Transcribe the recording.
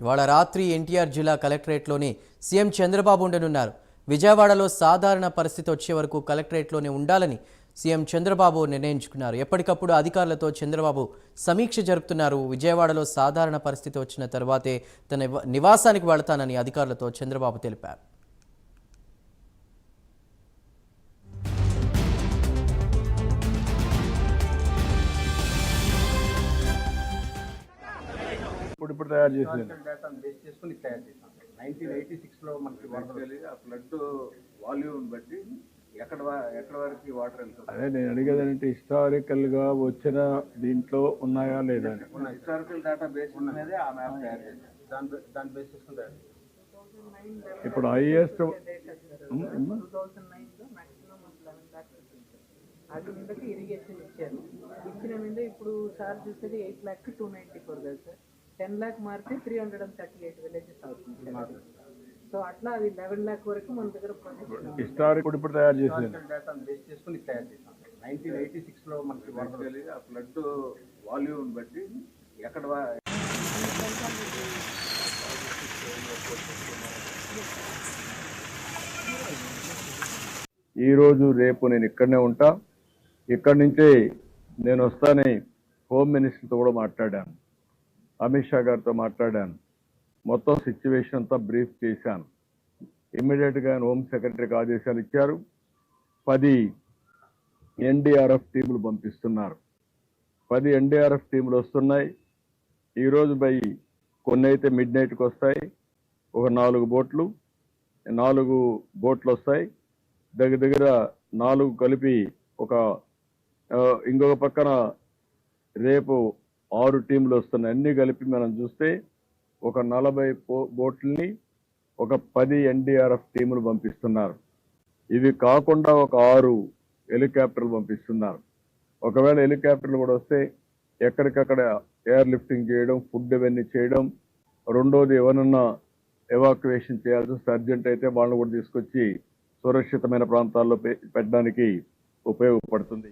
ఇవాళ రాత్రి ఎన్టీఆర్ జిల్లా కలెక్టరేట్లోని సీఎం చంద్రబాబు ఉండనున్నారు. విజయవాడలో సాధారణ పరిస్థితి వచ్చే వరకు కలెక్టరేట్లోనే ఉండాలని సీఎం చంద్రబాబు నిర్ణయించుకున్నారు. ఎప్పటికప్పుడు అధికారులతో చంద్రబాబు సమీక్ష జరుపుతున్నారు. విజయవాడలో సాధారణ పరిస్థితి వచ్చిన తర్వాతే తన నివాసానికి వెళతానని అధికారులతో చంద్రబాబు తెలిపారు. ఎక్కడ వరకు వాటర్ వెళ్తుంది అదే నేను అడిగేది అంటే హిస్టారికల్గా వచ్చిన దీంట్లో ఉన్నాయా లేదా హిస్టారికల్ డేటా బేస్ మీదే ఆ మ్యాప్ తయారు చేసాం దాని బేస్ చేసుకుని తయారు ఇప్పుడు హైయెస్ట్ అది ఇరిగేషన్ ఇచ్చారు. ఇచ్చిన మీద ఇప్పుడు సార్ చూసేది eight lakh two ninety four కదా సార్. టెన్ ల్యాక్ మారితే three hundred and thirty eight villages అవుతుంది సో అట్లా అది లెవెన్ ల్యాక్ వరకు మన దగ్గర ప్రాజెక్ట్ హిస్టారిక్ ఇప్పుడు తయారు చేసింది. హిస్టారికల్ డేటాను బేస్ చేసుకుని తయారు చేసాం నైన్టీన్ ఎయిటీ సిక్స్లో మనకి వాటర్ ఆ ఫ్లడ్ వాల్యూమ్ బట్టి ఎక్కడ వా- ఈ రోజు రేపు నేను ఇక్కడనే ఉంటా. ఇక్కడి నుంచే నేను వస్తానని హోమ్ మినిస్టర్తో కూడా మాట్లాడాను. అమిత్ షా గారితో మాట్లాడాను. మొత్తం సిచ్యువేషన్ అంతా బ్రీఫ్ చేశాను. ఇమ్మీడియట్గా ఆయన హోమ్ సెక్రటరీకి ఆదేశాలు ఇచ్చారు. పది ఎన్డీఆర్ఎఫ్ టీములు పంపిస్తున్నారు. పది ఎన్డీఆర్ఎఫ్ టీములు వస్తున్నాయి. ఈరోజు బై కొన్ని అయితే మిడ్ నైట్కి వస్తాయి. ఒక నాలుగు బోట్లు నాలుగు బోట్లు వస్తాయి. దగ్గర దగ్గర నాలుగు కలిపి ఒక ఇంకొక పక్కన రేపు ఆరు టీంలు వస్తున్నాయి అన్నీ కలిపి మనం చూస్తే ఒక నలభై బోట్లని ఒక పది ఎన్డీఆర్ఎఫ్ టీములు పంపిస్తున్నారు. ఇవి కాకుండా ఒక ఆరు హెలికాప్టర్లు పంపిస్తున్నారు. ఒకవేళ హెలికాప్టర్లు కూడా వస్తే ఎక్కడికక్కడ ఎయిర్ లిఫ్టింగ్ చేయడం ఫుడ్ ఇవన్నీ చేయడం రెండోది ఎవరన్నా ఎవాక్యువేషన్ చేయాల్సి వస్తే అర్జెంట్ అయితే వాళ్ళని కూడా తీసుకొచ్చి సురక్షితమైన ప్రాంతాల్లో పె- పెట్టడానికి ఉపయోగపడుతుంది.